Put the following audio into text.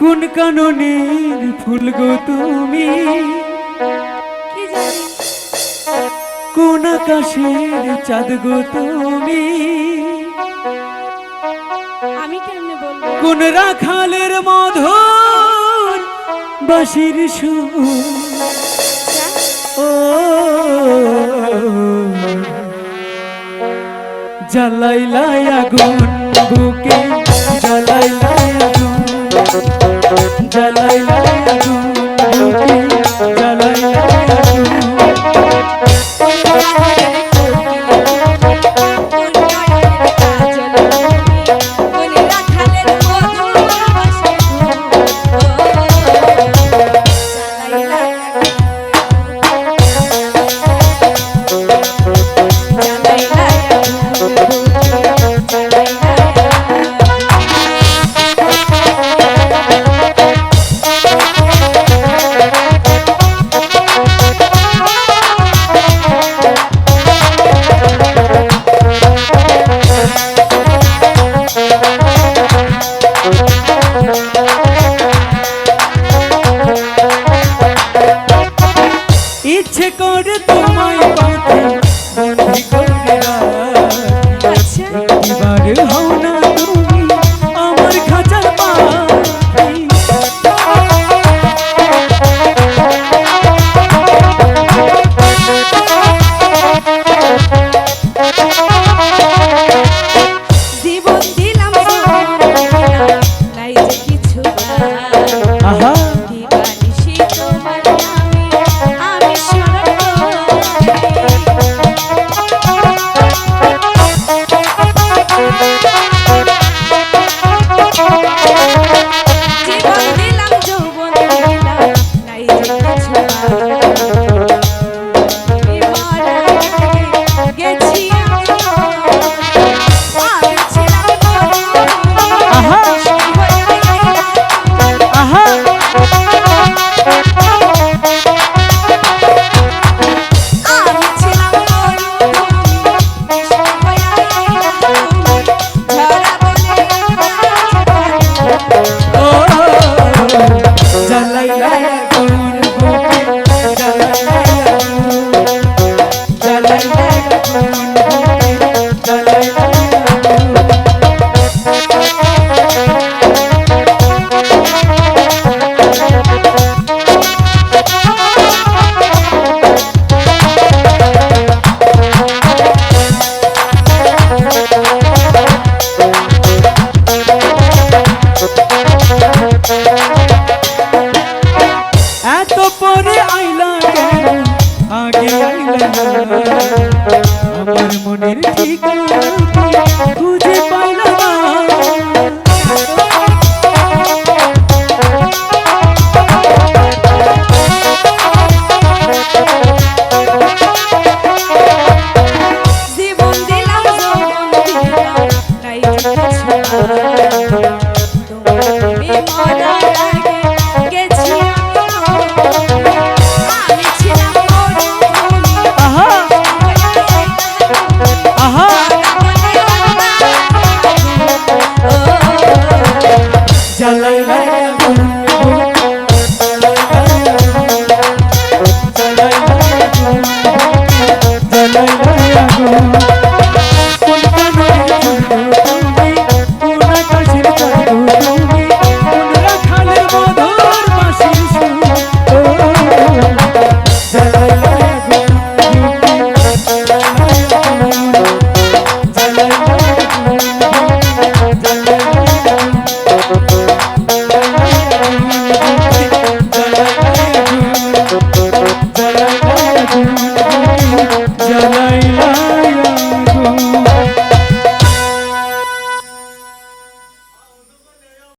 কোন কাননের ফুল গো তুমি? কোন আকাশের চাঁদ গো তুমি? কোন রাখালের মধুর বাসির সুর? ও জ্বালাইলাই আগুন বুকে জ্বালাই জ্বালাই ইচ্ছে করে আমার মনের ঠিকানা।